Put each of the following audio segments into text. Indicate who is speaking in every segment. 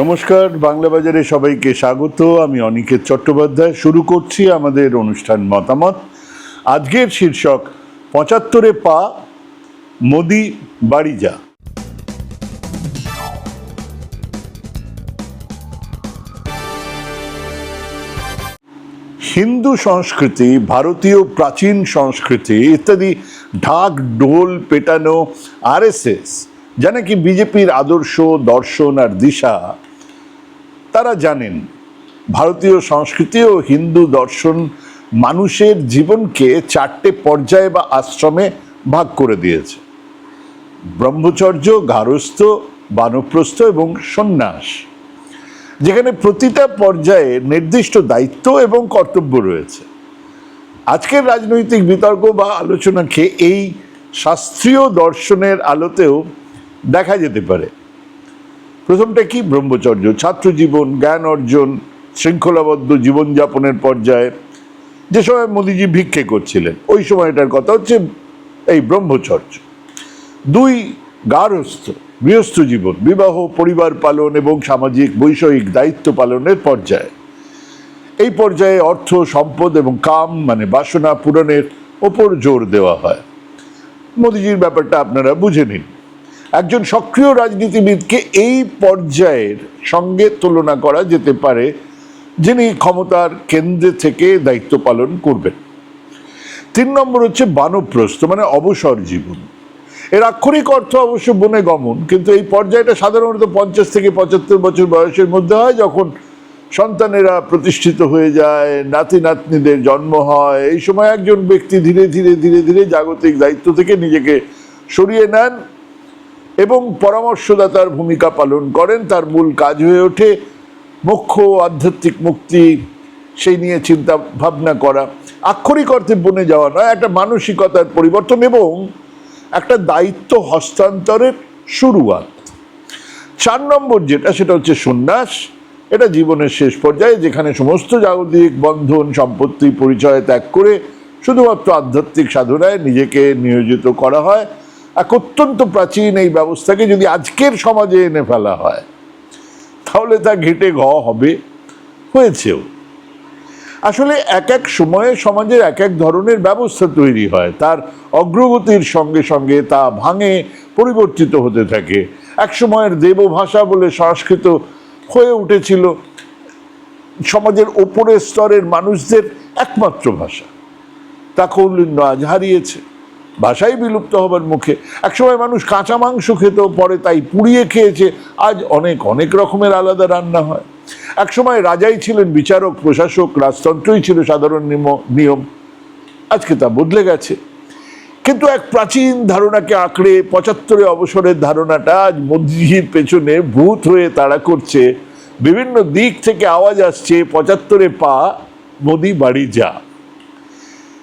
Speaker 1: নমস্কার, বাংলা বাজারে সবাইকে স্বাগত। আমি অনিকেত চট্টোপাধ্যায়। শুরু করছি আমাদের অনুষ্ঠান মতামত। আজকের শীর্ষক, পঁচাত্তরে পা, মোদি বাড়ি যা। হিন্দু সংস্কৃতি, ভারতীয় প্রাচীন সংস্কৃতি ইত্যাদি ঢাক ঢোল পেটানো আরএসএস, যা নাকি বিজেপির আদর্শ, দর্শন আর দিশা। তারা জানেন, ভারতীয় সংস্কৃতি ও হিন্দু দর্শন মানুষের জীবনকে চারটে পর্যায়ে বা আশ্রমে ভাগ করে দিয়েছে। ব্রহ্মচর্য গারস্থ বানপ্রস্থ এবং সন্ন্যাস, যেখানে প্রতিটা পর্যায়ে নির্দিষ্ট দায়িত্ব এবং কর্তব্য রয়েছে। আজকের রাজনৈতিক বিতর্ক বা আলোচনাকে এই শাস্ত্রীয় দর্শনের আলোতেও দেখা যেতে পারে। প্রথমটা কি? ব্রহ্মচর্য। ছাত্র জীবন জ্ঞান অর্জন, শৃঙ্খলাবদ্ধ জীবনযাপনের পর্যায়ে। যে সময় মোদিজি ভিক্ষে করছিলেন, ওই সময়টার কথা হচ্ছে এই ব্রহ্মচর্য। দুই, গার্হস্থ, গৃহস্থ জীবন, বিবাহ, পরিবার পালন এবং সামাজিক, বৈষয়িক দায়িত্ব পালনের পর্যায়ে। এই পর্যায়ে অর্থ, সম্পদ এবং কাম মানে বাসনা পূরণের ওপর জোর দেওয়া হয়। মোদিজির ব্যাপারটা আপনারা বুঝে নিন। একজন সক্রিয় রাজনীতিবিদকে এই পর্যায়ের সঙ্গে তুলনা করা যেতে পারে, যিনি ক্ষমতার কেন্দ্রে থেকে দায়িত্ব পালন করবেন। তিন নম্বর হচ্ছে বানপ্রস্থ মানে অবসর জীবন। এর আক্ষরিক অর্থ অবশ্য বনে গমন, কিন্তু এই পর্যায়টা সাধারণত পঞ্চাশ থেকে পঁচাত্তর বছর বয়সের মধ্যে হয়, যখন সন্তানেরা প্রতিষ্ঠিত হয়ে যায় নাতি নাতনিদের জন্ম হয়। এই সময় একজন ব্যক্তি ধীরে ধীরে ধীরে ধীরে জাগতিক দায়িত্ব থেকে নিজেকে সরিয়ে নেন। এবং পরামর্শদাতার ভূমিকা পালন করেন। তার মূল কাজ হয়ে ওঠে মোক্ষ আধ্যাত্মিক মুক্তি, সেই নিয়ে চিন্তা ভাবনা করা। আক্ষরিক অর্থে বনে যাওয়া নয়, একটা মানসিকতার পরিবর্তন এবং একটা দায়িত্ব হস্তান্তরের শুরুয়াত। চার নম্বর যেটা, সেটা হচ্ছে সন্ন্যাস। এটা জীবনের শেষ পর্যায়ে, যেখানে সমস্ত জাগতিক বন্ধন, সম্পত্তি, পরিচয় ত্যাগ করে শুধুমাত্র আধ্যাত্মিক সাধনায় নিজেকে নিয়োজিত করা হয়। এক অত্যন্ত প্রাচীন এই ব্যবস্থাকে যদি আজকের সমাজে এনে ফেলা হয়, তাহলে তা ঘেটে ঘ হবে, হয়েছেও। আসলে এক এক সময়ে সমাজের এক এক ধরনের ব্যবস্থা তৈরি হয়, তার অগ্রগতির সঙ্গে সঙ্গে তা ভাঙে, পরিবর্তিত হতে থাকে। এক সময়ের দেবভাষা বলে সংস্কৃত হয়ে উঠেছিল, সমাজের ওপরের স্তরের মানুষদের একমাত্র ভাষা। তা কৌলিন্য আজ হারিয়েছে। ভাষাই বিলুপ্ত হবার মুখে। একসময় মানুষ কাঁচা মাংস খেত পরে তাই পুড়িয়ে খেয়েছে। আজ অনেক অনেক রকমের আলাদা রান্না হয়। একসময় রাজাই ছিলেন বিচারক, প্রশাসক, রাজতন্ত্রই ছিল সাধারণ নিয়ম। আজকে তা বদলে গেছে। কিন্তু এক প্রাচীন ধারণাকে আঁকড়ে পঁচাত্তরে অবসরের ধারণাটা আজ মোদিজির পেছনে ভূত হয়ে তাড়া করছে। বিভিন্ন দিক থেকে আওয়াজ আসছে, পঁচাত্তরে পা মোদি বাড়ি যা।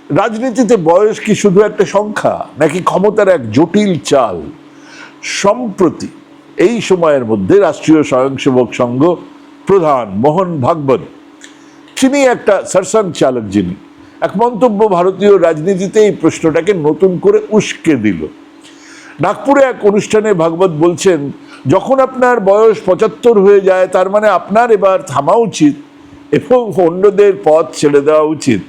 Speaker 1: রাজনীতিতে বয়স কি শুধু একটা সংখ্যা, নাকি ক্ষমতার এক জটিল চাল? সম্প্রতি এই সময়ের মধ্যে রাষ্ট্রীয় স্বয়ংসেবক সংঘ প্রধান মোহন ভাগবত, তিনি একটা সারসান চালক যিনি, এক মন্তব্য ভারতীয় রাজনীতিতে এই প্রশ্নটাকে নতুন করে উস্কে দিল। নাগপুরে এক অনুষ্ঠানে ভাগবত বলছেন, যখন আপনার বয়স পঁচাত্তর হয়ে যায়, তার মানে আপনার এবার থামা উচিত। এবং অন্যদের পথ ছেড়ে দেওয়া উচিত।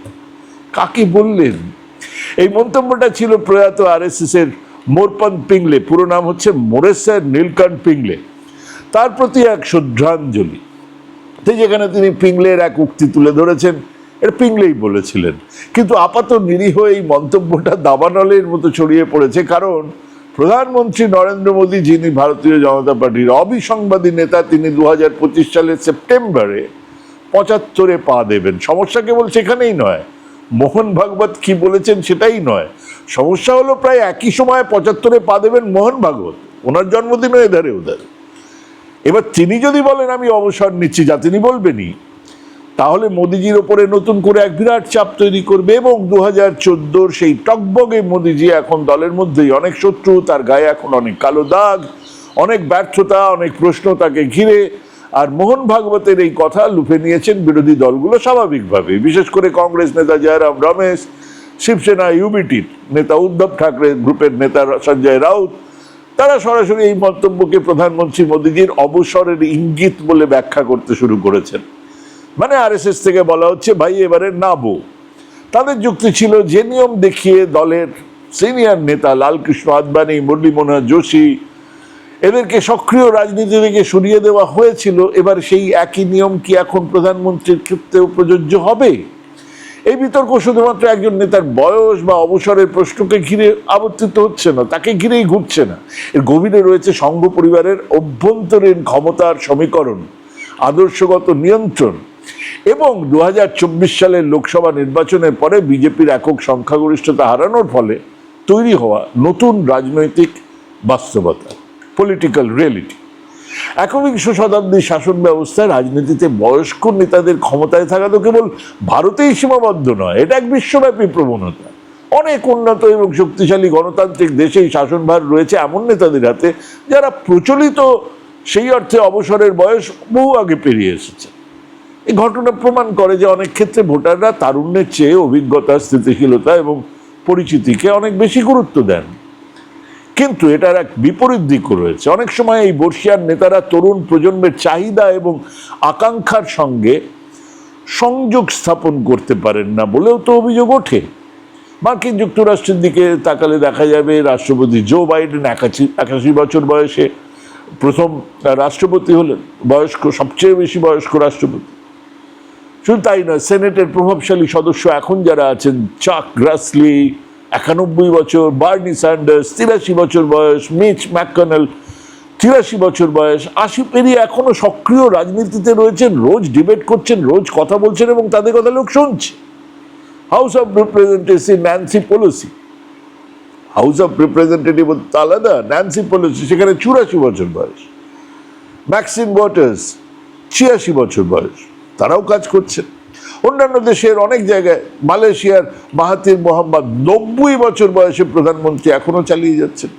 Speaker 1: কাকে বললেন? এই মন্তব্যটা ছিল প্রয়াত আরএসএস এর মোরপন পিংলে, পুরো নাম হচ্ছে মোরেসার নীলকণ্ঠ পিংলে। তার প্রতি এক শ্রদ্ধাঞ্জলি। যেখানে তিনি পিংলের এক উক্তি তুলে ধরেছেন, এটা পিংলেই বলেছিলেন। কিন্তু আপাত নিরীহ এই মন্তব্যটা দাবানলের মতো ছড়িয়ে পড়েছে কারণ প্রধানমন্ত্রী নরেন্দ্র মোদী, যিনি ভারতীয় জনতা পার্টির অবিসংবাদী নেতা, তিনি দু হাজার পঁচিশ সালের সেপ্টেম্বরে পঁচাত্তরে পা দেবেন। সমস্যা কেবল সেখানেই নয় মোহন ভাগবত কি বলেছেন সেটাই নয়। সমস্যা হলো প্রায় একই সময় পঁচাত্তরে পা দেবেন মোহন ভাগবত। ওনার জন্মদিনও এধারে ওধারে। এবার তিনি যদি বলেন, আমি অবসর নিচ্ছি যা তিনি বলবেনই, তাহলে মোদিজির ওপরে নতুন করে এক বিরাট চাপ তৈরি করবে এবং দু হাজার চোদ্দোর সেই টকবগে মোদিজি এখন দলের মধ্যেই। অনেক শত্রু, তার গায়ে এখন অনেক কালো দাগ, অনেক ব্যর্থতা, অনেক প্রশ্ন তাকে ঘিরে। আর মোহন ভাগবতের এই কথা লুফে নিয়েছেন বিরোধী দলগুলো স্বাভাবিকভাবে বিশেষ করে কংগ্রেস নেতা জয়রাম রমেশ, শিবসেনা ইউবিটির নেতা উদ্ধব ঠাকরে, গ্রুপের নেতা সঞ্জয় রাউত, তারা সরাসরি এই মন্তব্যকে প্রধানমন্ত্রী মোদীজির অবসরের ইঙ্গিত বলে ব্যাখ্যা করতে শুরু করেছেন। মানে আরএসএস থেকে বলা হচ্ছে, ভাই, এবারে নাবো তাদের যুক্তি ছিল, যে নিয়ম দেখিয়ে দলের সিনিয়র নেতা লালকৃষ্ণ আদবানি মুরলী মনোহর যোশী এদেরকে সক্রিয় রাজনীতি থেকে সরিয়ে দেওয়া হয়েছিল। এবার সেই একই নিয়ম কি এখন প্রধানমন্ত্রীর ক্ষেত্রেও প্রযোজ্য হবে? এই বিতর্ক শুধুমাত্র একজন নেতার বয়স বা অবসরের প্রশ্নকে ঘিরে আবর্তিত হচ্ছে না, তাকে ঘিরেই ঘুরছে না। এর গভীরে রয়েছে সংঘ পরিবারের অভ্যন্তরীণ ক্ষমতার সমীকরণ, আদর্শগত নিয়ন্ত্রণ এবং দু হাজার চব্বিশ সালের লোকসভা নির্বাচনের পরে বিজেপির একক সংখ্যাগরিষ্ঠতা হারানোর ফলে তৈরি হওয়া নতুন রাজনৈতিক বাস্তবতা। পলিটিক্যাল রিয়েলিটি একবিংশ শতাব্দীর শাসন ব্যবস্থায় রাজনীতিতে বয়স্ক নেতাদের ক্ষমতায় থাকা তো কেবল ভারতেই সীমাবদ্ধ নয়, এটা এক বিশ্বব্যাপী প্রবণতা। অনেক উন্নত এবং শক্তিশালী গণতান্ত্রিক দেশেই শাসনভার রয়েছে এমন নেতাদের হাতে যারা প্রচলিত সেই অর্থে অবসরের বয়স বহু আগে পেরিয়ে এসেছে। এই ঘটনা প্রমাণ করে যে অনেক ক্ষেত্রে ভোটাররা তারুণ্যের চেয়ে অভিজ্ঞতা, স্থিতিশীলতা এবং পরিচিতিকে অনেক বেশি গুরুত্ব দেন। কিন্তু এটার এক বিপরীত দিকও রয়েছে। অনেক সময় এই বর্ষিয়ার নেতারা তরুণ প্রজন্মের চাহিদা এবং আকাঙ্ক্ষার সঙ্গে সংযোগ স্থাপন করতে পারেন না বলেও তো অভিযোগ ওঠে। মার্কিন যুক্তরাষ্ট্রের দিকে তাকালে দেখা যাবে রাষ্ট্রপতি জো বাইডেন একাশি একাশি বছর বয়সে প্রথম রাষ্ট্রপতি হলেন, বয়স্ক, সবচেয়ে বেশি বয়স্ক রাষ্ট্রপতি। শুধু তাই নয়, সেনেটের প্রভাবশালী সদস্য এখন যারা আছেন, চাক গ্রাসলি একানব্বই বছর, বার্নি স্যান্ডার্স, তিরাশি বছর বয়স, মিচ ম্যাককনেল, তিরাশি বছর বয়স, আশি পেরিয়ে এখনও সক্রিয় রাজনীতিতে রয়েছেন, রোজ ডিবেট করছেন, রোজ কথা বলছেন এবং তাদের কথা লোক শুনছে। House of Representative Nancy Pelosi House of Representative আলাদা ন্যান্সি পলিসি সেখানে চুরাশি বছর বয়স। ম্যাক্সিম ওয়াটার্স ছিয়াশি বছর বয়স। তারাও কাজ করছেন। অন্যান্য দেশের অনেক জায়গায়, মালয়েশিয়ার মাহাতির মোহাম্মদ নব্বই বছর বয়সে প্রধানমন্ত্রী এখনও চালিয়ে যাচ্ছেন।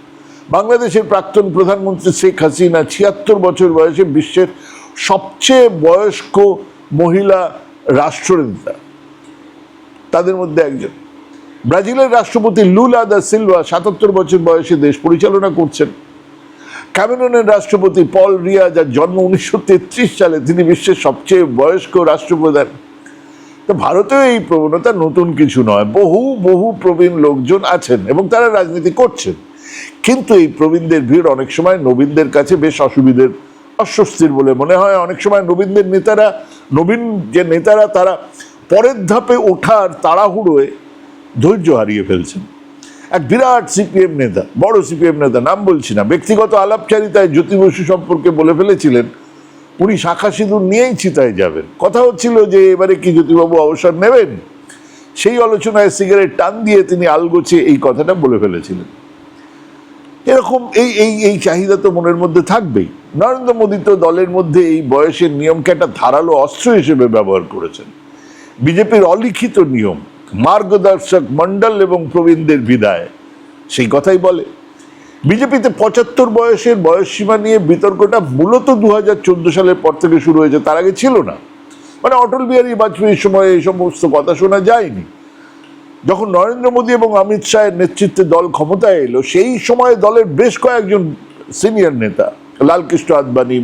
Speaker 1: বাংলাদেশের প্রাক্তন প্রধানমন্ত্রী শেখ হাসিনা ছিয়াত্তর বছর বয়সে বিশ্বের সবচেয়ে বয়স্ক মহিলা রাষ্ট্রনেতা। তাদের মধ্যে একজন। ব্রাজিলের রাষ্ট্রপতি লুলা দা সিলভা সাতাত্তর বছর বয়সে দেশ পরিচালনা করছেন। ক্যামেরনের রাষ্ট্রপতি পল রিয়া, যার জন্ম উনিশশো তেত্রিশ সালে, তিনি বিশ্বের সবচেয়ে বয়স্ক রাষ্ট্রপ্রধান। তো ভারতেও এই প্রবণতা নতুন কিছু নয়। বহু বহু প্রবীণ লোকজন আছেন এবং তারা রাজনীতি করছেন। কিন্তু এই প্রবীণদের ভিড় অনেক সময় নবীনদের কাছে বেশ অসুবিধের, অস্বস্তির বলে মনে হয়। অনেক সময় নবীনদের নেতারা, নবীন যে নেতারা, তারা পরের ধাপে ওঠার তাড়াহুড়োয় ধৈর্য হারিয়ে ফেলছেন। এক বিরাট সিপিএম নেতা, বড় সিপিএম নেতা, নাম বলছি না, ব্যক্তিগত আলাপচারিতায় জ্যোতি বসু সম্পর্কে বলে ফেলেছিলেন উনি শাখা সিঁদুর নিয়েই চিতায় যাবেন। কথা হচ্ছিল যে এবারে কি জ্যোতিবাবু অবসর নেবেন? সেই আলোচনায় সিগারেট টান দিয়ে তিনি আলগোছে এই কথাটা বলে ফেলেছিলেন। এরকম এই এই এই চাহিদা তো মনের মধ্যে থাকবেই। নরেন্দ্র মোদী তো দলের মধ্যে এই বয়সের নিয়মকে একটা ধারালো অস্ত্র হিসেবে ব্যবহার করেছেন। বিজেপির অলিখিত নিয়ম, মার্গদর্শক মণ্ডল এবং প্রবীণদের বিদায়, সেই কথাই বলে। বিজেপিতে পঁচাত্তর বয়সের বয়সসীমা নিয়ে বিতর্কটা মূলত দু হাজার সালের পর থেকে শুরু হয়েছে, তার আগে ছিল না। মানে অটল বিহারী বাজপেয়ীর সময় এই সমস্ত কথা শোনা যায়নি। যখন নরেন্দ্র মোদী এবং অমিত শাহের নেতৃত্বে দল ক্ষমতায় এলো, সেই সময় দলের বেশ কয়েকজন সিনিয়র নেতা, লালকৃষ্ণ আদবানি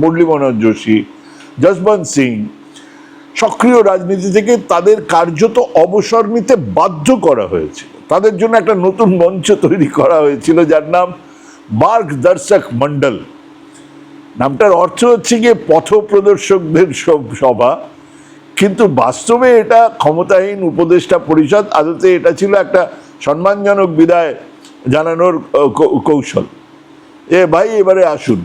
Speaker 1: মুরলী মনোহর যোশী, যশবন্ত সিং, সক্রিয় রাজনীতি থেকে তাদের কার্যত অবসর নিতে বাধ্য করা হয়েছিল তাদের জন্য একটা নতুন মঞ্চ তৈরি করা হয়েছিল, যার নাম মার্গ দর্শক মণ্ডল। নামটার অর্থ হচ্ছে গিয়ে পথ প্রদর্শকদের সভা। কিন্তু বাস্তবে এটা ক্ষমতাহীন উপদেষ্টা পরিষদ, আদতে এটা ছিল একটা সম্মানজনক বিদায় জানানোর কৌশল। এ ভাই, এবারে আসুন।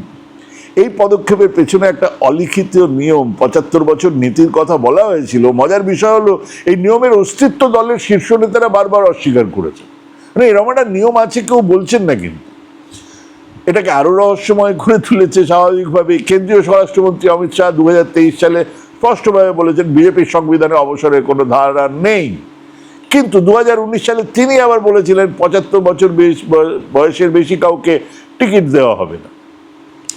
Speaker 1: এই পদক্ষেপের পেছনে একটা অলিখিত নিয়ম, পঁচাত্তর বছর নীতির কথা বলা হয়েছিল। মজার বিষয় হলো, এই নিয়মের অস্তিত্ব দলের শীর্ষ নেতারা বারবার অস্বীকার করেছে। মানে এরকম একটা নিয়ম আছে, কেউ বলছেন না কিন্তু। এটাকে আরও রহস্যময় করে তুলেছে স্বাভাবিকভাবে কেন্দ্রীয় স্বরাষ্ট্রমন্ত্রী অমিত শাহ দু হাজার তেইশ সালে স্পষ্টভাবে বলেছেন, বিজেপির সংবিধানে অবসরের কোনো ধারা নেই। কিন্তু দু হাজার উনিশ সালে তিনি আবার বলেছিলেন, পঁচাত্তর বছর বয়সের বেশি কাউকে টিকিট দেওয়া হবে না।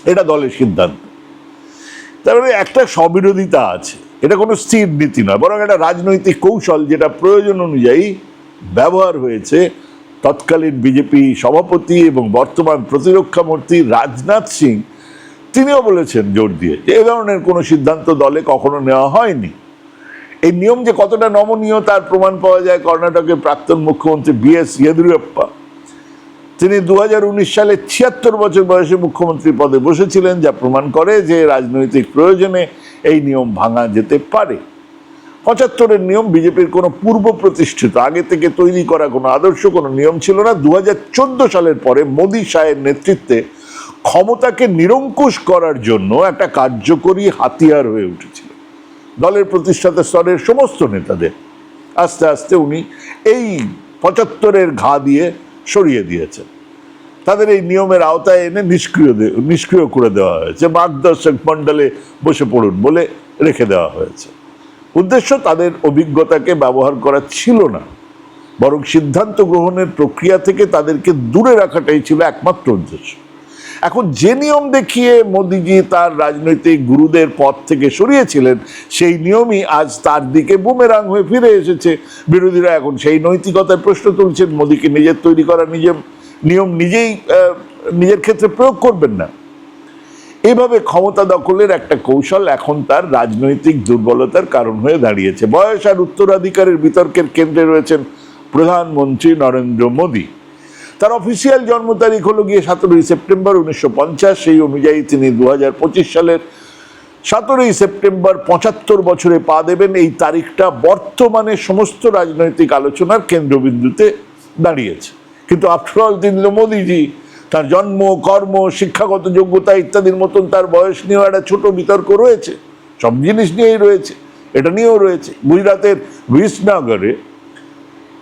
Speaker 1: এটা দলের সিদ্ধান্ত। তার মানে একটা স্ববিরোধিতা আছে। এটা কোনো স্থির নীতি নয়, বরং একটা রাজনৈতিক কৌশল যেটা প্রয়োজন অনুযায়ী ব্যবহার হয়েছে। তৎকালীন বিজেপি সভাপতি এবং বর্তমান প্রতিরক্ষা মন্ত্রী রাজনাথ সিং, তিনিও বলেছেন জোর দিয়ে যে এ ধরনের কোনো সিদ্ধান্ত দলে কখনো নেওয়া হয়নি। এই নিয়ম যে কতটা নমনীয় তার প্রমাণ পাওয়া যায় কর্ণাটকের প্রাক্তন মুখ্যমন্ত্রী বি এস ইয়েদুরাপ্পা। তিনি দু সালে ছিয়াত্তর বছর বয়সে মুখ্যমন্ত্রী পদে বসেছিলেন, যা প্রমাণ করে যে রাজনৈতিক প্রয়োজনে এই নিয়ম ভাঙা যেতে পারে। পঁচাত্তরের নিয়ম বিজেপির কোনো পূর্ব প্রতিষ্ঠিত, আগে থেকে তৈরি করা কোনো আদর্শ কোনো নিয়ম ছিল না। দুহাজার চোদ্দ সালের পরে মোদী শাহের নেতৃত্বে ক্ষমতাকে নিরঙ্কুশ করার জন্য একটা কার্যকরী হাতিয়ার হয়ে উঠেছিল। দলের প্রতিষ্ঠাতা স্তরের সমস্ত নেতাদের আস্তে আস্তে উনি এই পঁচাত্তরের ঘা দিয়ে সরিয়ে দিয়েছেন। তাদের এই নিয়মের আওতায় এনে নিষ্ক্রিয় নিষ্ক্রিয় করে দেওয়া হয়েছে। মার্গদর্শক মণ্ডলে বসে পড়ুন বলে রেখে দেওয়া হয়েছে। উদ্দেশ্য তাদের অভিজ্ঞতাকে ব্যবহার করা ছিল না। বরং সিদ্ধান্ত গ্রহণের প্রক্রিয়া থেকে তাদেরকে দূরে রাখাটাই ছিল একমাত্র উদ্দেশ্য। এখন যে নিয়ম দেখিয়ে মোদিজি তার রাজনৈতিক গুরুদের পথ থেকে সরিয়েছিলেন, সেই নিয়মই আজ তার দিকে বুমেরাং হয়ে ফিরে এসেছে। বিরোধীরা এখন সেই নৈতিকতার প্রশ্ন তুলছেন, মোদিকে নিজের তৈরি করা নিজের নিয়ম নিজেই নিজের ক্ষেত্রে প্রয়োগ করবেন না। এভাবে ক্ষমতা দখলের একটা কৌশল এখন তার রাজনৈতিক দুর্বলতার কারণ হয়ে দাঁড়িয়েছে। বয়স আর উত্তরাধিকারের বিতর্কের কেন্দ্রে রয়েছেন প্রধানমন্ত্রী নরেন্দ্র মোদী। তার অফিসিয়াল জন্ম তারিখ হলো গিয়ে সতেরোই সেপ্টেম্বর উনিশশো পঞ্চাশ। সেই অনুযায়ী তিনি দু হাজার পঁচিশ সালের সতেরোই সেপ্টেম্বর পঁচাত্তর বছরে পা দেবেন। এই তারিখটা বর্তমানে সমস্ত রাজনৈতিক আলোচনার কেন্দ্রবিন্দুতে দাঁড়িয়েছে। কিন্তু আফটারঅল তিনি মোদিজি তার জন্ম, কর্ম, শিক্ষাগত যোগ্যতা ইত্যাদির মতন তার বয়স নিয়েও একটা ছোট বিতর্ক রয়েছে। সব জিনিস নিয়েই রয়েছে। এটা নিয়েও রয়েছে। গুজরাতের বিসনগরে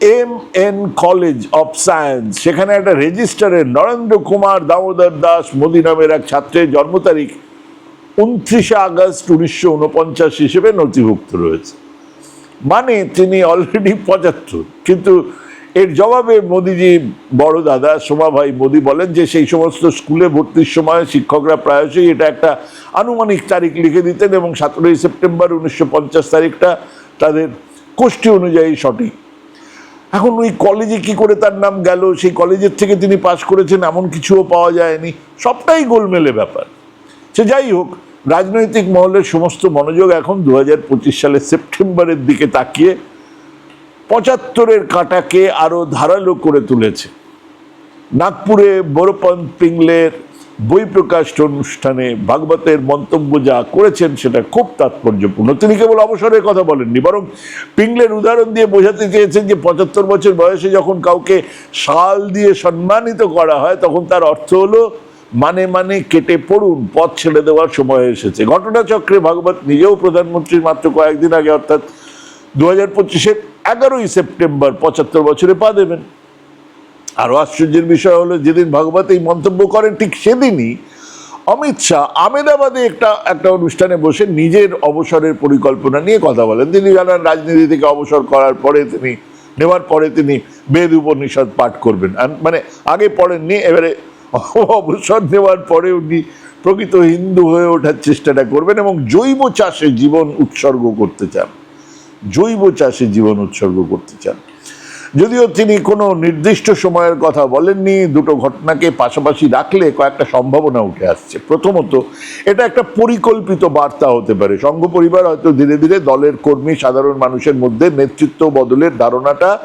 Speaker 1: M N college of science সেখানে একটা রেজিস্টারে নরেন্দ্র কুমার দামোদর দাস মোদী নামের এক ছাত্রের জন্ম তারিখ উনত্রিশে আগস্ট উনিশশো উনপঞ্চাশ হিসেবে নথিভুক্ত রয়েছে। মানে তিনি অলরেডি পঁচাত্তর। কিন্তু এর জবাবে মোদিজি, বড় দাদা, সোমা ভাই মোদি বলেন যে সেই সমস্ত স্কুলে ভর্তির সময় শিক্ষকরা প্রায়শই এটা একটা আনুমানিক তারিখ লিখে দিতেন এবং সতেরোই সেপ্টেম্বর উনিশশো পঞ্চাশ তারিখটা তাদের কোষ্ঠী অনুযায়ী সঠিক। এখন ওই কলেজে কি করে তার নাম গেল? সেই কলেজের থেকে তিনি পাশ করেছেন, এমন কিছুও পাওয়া যায়নি। সবটাই গোলমেলে ব্যাপার। সে যাই হোক, রাজনৈতিক মহলের সমস্ত মনোযোগ এখন দু হাজার পঁচিশ সালের সেপ্টেম্বরের দিকে তাকিয়ে পঁচাত্তরের কাঁটাকে আরও ধারালো করে তুলেছে। নাগপুরে বড়পন পিংলের বই প্রকাশ অনুষ্ঠানে ভাগবতের মন্তব্য যা করেছেন সেটা খুব তাৎপর্যপূর্ণ। তিনি কেবল অবসরের কথা বলেননি, বরং পিংলের উদাহরণ দিয়ে বোঝাতে চেয়েছেন যে পঁচাত্তর বছর বয়সে যখন কাউকে শাল দিয়ে সম্মানিত করা হয়, তখন তার অর্থ হলো মানে মানে কেটে পড়ুন, পথ ছেড়ে দেওয়ার সময় এসেছে। ঘটনাচক্রে ভাগবত নিজেও প্রধানমন্ত্রীর মাত্র কয়েকদিন আগে, অর্থাৎ দু হাজার পঁচিশের এগারোই সেপ্টেম্বর পঁচাত্তর বছরে পা দেবেন। আরও আশ্চর্যের বিষয় হলো, যেদিন ভাগবত এই মন্তব্য করেন, ঠিক সেদিনই অমিত শাহ আমেদাবাদে একটা একটা অনুষ্ঠানে বসে নিজের অবসরের পরিকল্পনা নিয়ে কথা বলেন। তিনি জানান, রাজনীতি থেকে অবসর করার পরে তিনি, নেওয়ার পরে তিনি বেদ উপনিষদ পাঠ করবেন। মানে আগে পড়েননি, এবারে অবসর নেওয়ার পরে উনি প্রকৃত হিন্দু হয়ে ওঠার চেষ্টাটা করবেন এবং জৈব চাষে জীবন উৎসর্গ করতে চান। জৈব চাষে জীবন উৎসর্গ করতে চান। যদিও তিনি কোনো নির্দিষ্ট সময়ের কথা বলেননি, দুটো ঘটনাকে পাশাপাশি রাখলে কয়েকটা সম্ভাবনা উঠে আসছে। প্রথমত, এটা একটা পরিকল্পিত বার্তা হতে পারে। সংঘ পরিবার হয়তো ধীরে ধীরে দলের কর্মী, সাধারণ মানুষের মধ্যে নেতৃত্ব বদলের ধারণাটা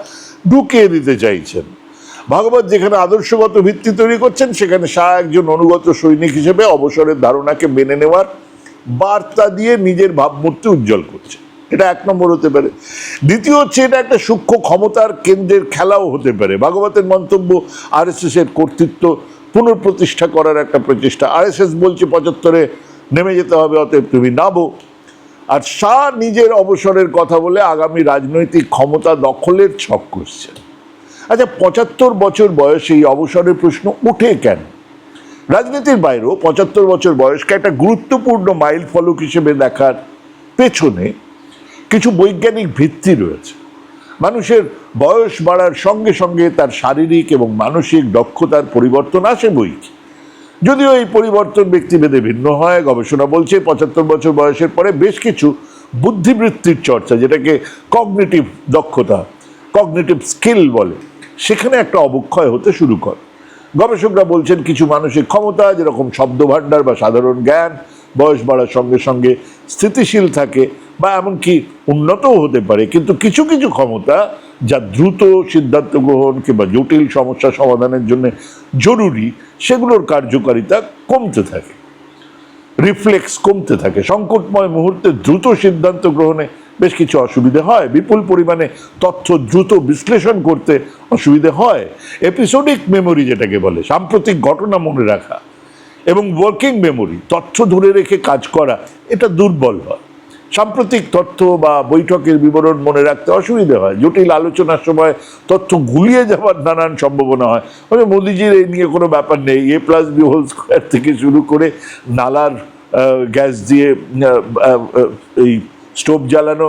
Speaker 1: ঢুকিয়ে দিতে চাইছেন। ভাগবত যেখানে আদর্শগত ভিত্তি তৈরি করছেন, সেখানে শাহ একজন অনুগত সৈনিক হিসেবে অবসরের ধারণাকে মেনে নেওয়ার বার্তা দিয়ে নিজের ভাবমূর্তি উজ্জ্বল করছে এটা এক নম্বর হতে পারে। দ্বিতীয় হচ্ছে এটা একটা সূক্ষ্ম ক্ষমতার কেন্দ্রের খেলাও হতে পারে। ভাগবতের মন্তব্য আর এর কর্তৃত্ব পুনঃপ্রতিষ্ঠা করার একটা প্রচেষ্টা। আর বলছে পঁচাত্তরে নেমে যেতে হবে, অতএব তুমি নাবো আর শাহ নিজের অবসরের কথা বলে আগামী রাজনৈতিক ক্ষমতা দখলের ছক করছেন আচ্ছা পঁচাত্তর বছর বয়সে এই অবসরের প্রশ্ন উঠে কেন? রাজনীতির বাইরেও পঁচাত্তর বছর বয়সকে একটা গুরুত্বপূর্ণ মাইল ফলক হিসেবে দেখার পেছনে কিছু বৈজ্ঞানিক ভিত্তি রয়েছে। মানুষের বয়স বাড়ার সঙ্গে সঙ্গে তার শারীরিক এবং মানসিক দক্ষতার পরিবর্তন আসে বই যদিও এই পরিবর্তন ব্যক্তিভেদে ভিন্ন হয়, গবেষণা বলছে পঁচাত্তর বছর বয়সের পরে বেশ কিছু বুদ্ধিবৃত্তির চর্চা, যেটাকে কগনেটিভ দক্ষতা, কগনেটিভ স্কিল বলে, সেখানে একটা অবক্ষয় হতে শুরু করে। গবেষকরা বলছেন কিছু মানসিক ক্ষমতা, যেরকম শব্দ ভাণ্ডার বা সাধারণ জ্ঞান, বয়স বাড়ার সঙ্গে সঙ্গে স্থিতিশীল থাকে বা এমনকি উন্নতও হতে পারে, কিন্তু কিছু কিছু ক্ষমতা যা দ্রুত সিদ্ধান্ত গ্রহণ কিংবা জটিল সমস্যা সমাধানের জন্য জরুরি, সেগুলোর কার্যকারিতা কমতে থাকে। রিফ্লেক্স কমতে থাকে। সংকটময় মুহূর্তে দ্রুত সিদ্ধান্ত গ্রহণে বেশ কিছু অসুবিধে হয়। বিপুল পরিমাণে তথ্য দ্রুত বিশ্লেষণ করতে অসুবিধে হয়। এপিসোডিক মেমোরি যেটাকে বলে, সাম্প্রতিক ঘটনা মনে রাখা এবং ওয়ার্কিং মেমোরি, তথ্য ধরে রেখে কাজ করা, এটা দুর্বল হয়। সাম্প্রতিক তথ্য বা বৈঠকের বিবরণ মনে রাখতে অসুবিধে হয়। জটিল আলোচনার সময় তথ্য গুলিয়ে যাওয়ার নানান সম্ভাবনা হয়। মানে মোদিজির এই নিয়ে কোনো ব্যাপার নেই। A plus B whole square থেকে শুরু করে নালার গ্যাস দিয়ে এই স্টোভ জ্বালানো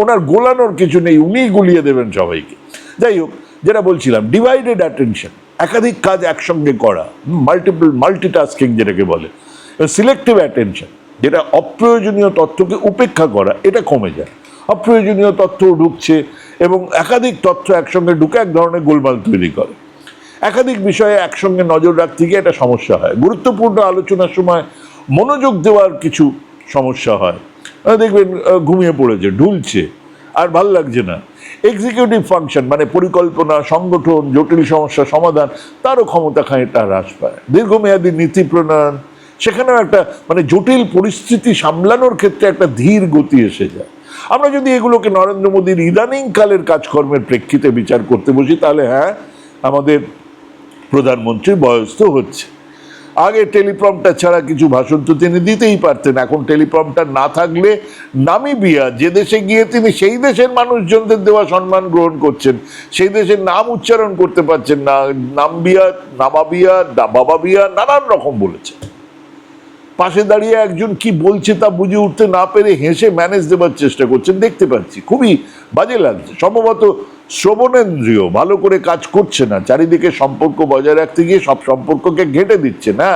Speaker 1: ওনার গোলানোর কিছু নেই। উনিই গুলিয়ে দেবেন সবাইকে। যাই হোক, যেটা বলছিলাম ডিভাইডেড অ্যাটেনশন একাধিক কাজ একসঙ্গে করা মাল্টিপল মাল্টিটাস্কিং যেটাকে বলে সিলেক্টিভ অ্যাটেনশন যেটা অপ্রয়োজনীয় তথ্যকে উপেক্ষা করা, এটা কমে যায়। অপ্রয়োজনীয় তথ্য ঢুকছে এবং একাধিক তথ্য একসঙ্গে ঢুকে এক ধরনের গোলমাল তৈরি করে। একাধিক বিষয়ে একসঙ্গে নজর রাখতে গিয়ে একটা সমস্যা হয়। গুরুত্বপূর্ণ আলোচনার সময় মনোযোগ দেওয়ার কিছু সমস্যা হয়। দেখবেন ঘুমিয়ে পড়েছে, ঢুলছে, আর ভালো লাগছে না। এক্সিকিউটিভ ফাংশন মানে পরিকল্পনা, সংগঠন, জটিল সমস্যা সমাধান, তারও ক্ষমতা খানিকটা হ্রাস পায়। দীর্ঘমেয়াদী নীতি প্রণয়ন সেখানেও একটা মানে জটিল পরিস্থিতি সামলানোর ক্ষেত্রে একটা ধীর গতি এসে যায়। আমরা যদি এগুলোকে নরেন্দ্র মোদীর ইদানিং কালের কাজকর্মের প্রেক্ষিতে বিচার করতে বসি, তাহলে হ্যাঁ আমাদের প্রধানমন্ত্রীর বয়স তো হচ্ছে। আগে টেলিপ্রমটা ছাড়া কিছু ভাষণ তো তিনি দিতেই পারতেন, এখন টেলিপ্রমটা না থাকলে নামিবিয়া, যে দেশে গিয়ে তিনি সেই দেশের মানুষজনদের দেওয়া সম্মান গ্রহণ করছেন, সেই দেশের নাম উচ্চারণ করতে পারছেন না, নামবিয়া, নামাবিয়া, বাবাবিয়া, নানান রকম বলেছেন। পাশে দাঁড়িয়ে একজন কি বলছে তা বুঝে উঠতে না পেরে হেসে ম্যানেজ দেবার চেষ্টা করছেন, দেখতে পাচ্ছি। খুবই বাজে লাগছে। সম্ভবত শ্রবণেন্দ্রিয়, ভালো করে কাজ করছে না, চারিদিকে সম্পর্ক বজায় রাখতে গিয়ে সব সম্পর্ককে ঘেঁটে দিচ্ছে না।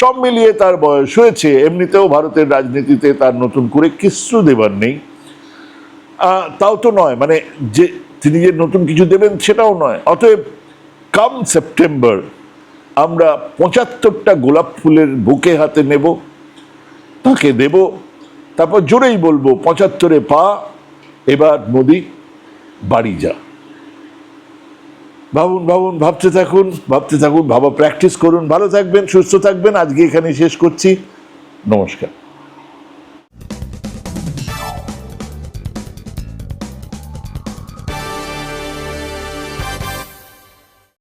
Speaker 1: সব মিলিয়ে তার বয়স হয়েছে, এমনিতেও ভারতের রাজনীতিতে তার নতুন করে কিচ্ছু দেবার নেই। তাও তো নয় মানে যে, তিনি যে নতুন কিছু দেবেন সেটাও নয়। অতএব কাম সেপ্টেম্বর আমরা পঁচাত্তরটা গোলাপ ফুলের বুকে হাতে নেব, তাকে দেব, তারপর জোরেই বলব, পঁচাত্তরে পা, এবার নদী, বাড়ি যা। ভাবুন ভাবুন, ভাবতে থাকুন ভাবতে থাকুন, ভাবা প্র্যাকটিস করুন, ভালো থাকবেন, সুস্থ থাকবেন, আজকে এখানে শেষ করছি, নমস্কার।